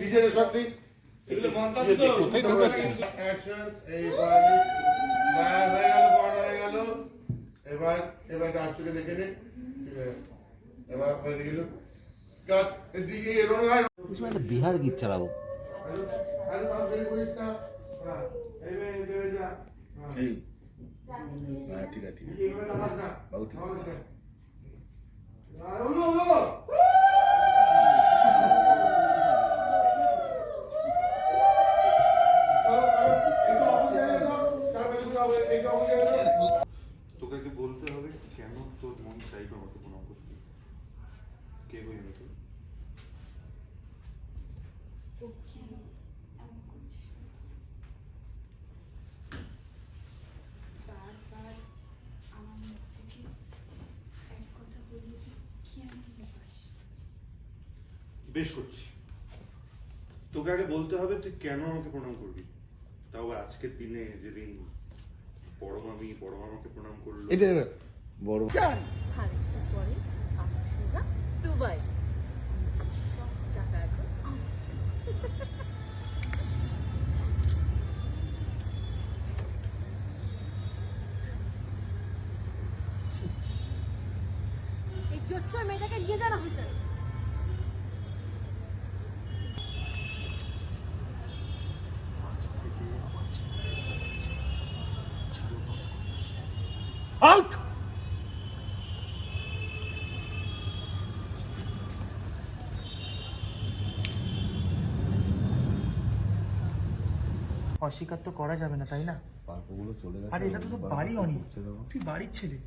দিকে এবার এবার চোখে দেখে নে। এবার হয়ে গেল কাট এদিকে কিছু একটা বিহার গীত চালাবো। হ্যালো হ্যালো বাবা বের করিস না। হ্যাঁ এই বে দেবে যা। হ্যাঁ। এই। হ্যাঁ ঠিক আছে ঠিক আছে। বাবু ঠিক নামাজ বললে তুই কি পাস বেশ করছি তোকে আগে বলতে হবে তুই কেন আমাকে প্রণাম করবি তাও আবার আজকের দিনে যেদিন বড় মামি বড় মামাকে প্রণাম করল এটা বড় আর একটু পরে আমরা সোজা দুবাই সব টাকা এখন। এই জোচ্চর মেয়েটাকে নিয়ে যান অফিসার আউট অস্বীকার তো করা যাবে না তাই না? পার্কগুলো চলে গেছে আর এটা তো তোর বাড়ি অনি। তুই বাড়ির ছেলে।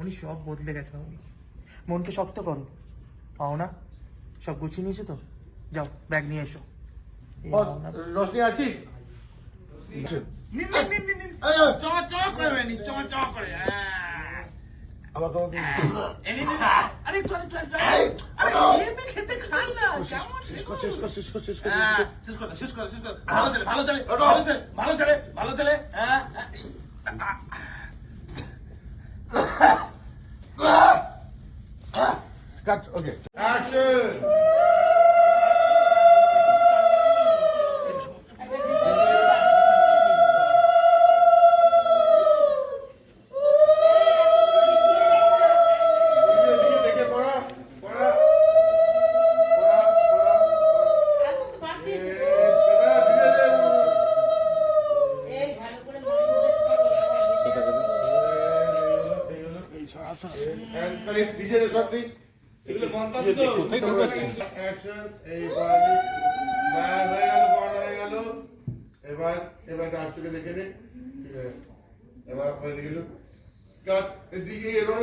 উনি সব বদলে গেছে উনি মনকে শক্ত করো। পাও না? সব গুছিয়ে নিয়েছো তো? যাও ব্যাগ নিয়ে এসো। রোশনি আছিস? চ চ করে নি চ চ করে আবার তোমাকে এনে নে আরে চল চল চল। আরে তো খেতে খান না। কেমন শেষ কর শেষ কর শেষ কর শেষ কর শেষ কর শেষ কর শেষ কর। ভালো চলে ভালো চলে ভালো চলে ভালো চলে ভালো চলে। হ্যাঁ কাট ওকে। অ্যাকশন এবার এবার ডাক চোখে দেখে এবার হয়ে গেল কাট এদিকে এরকম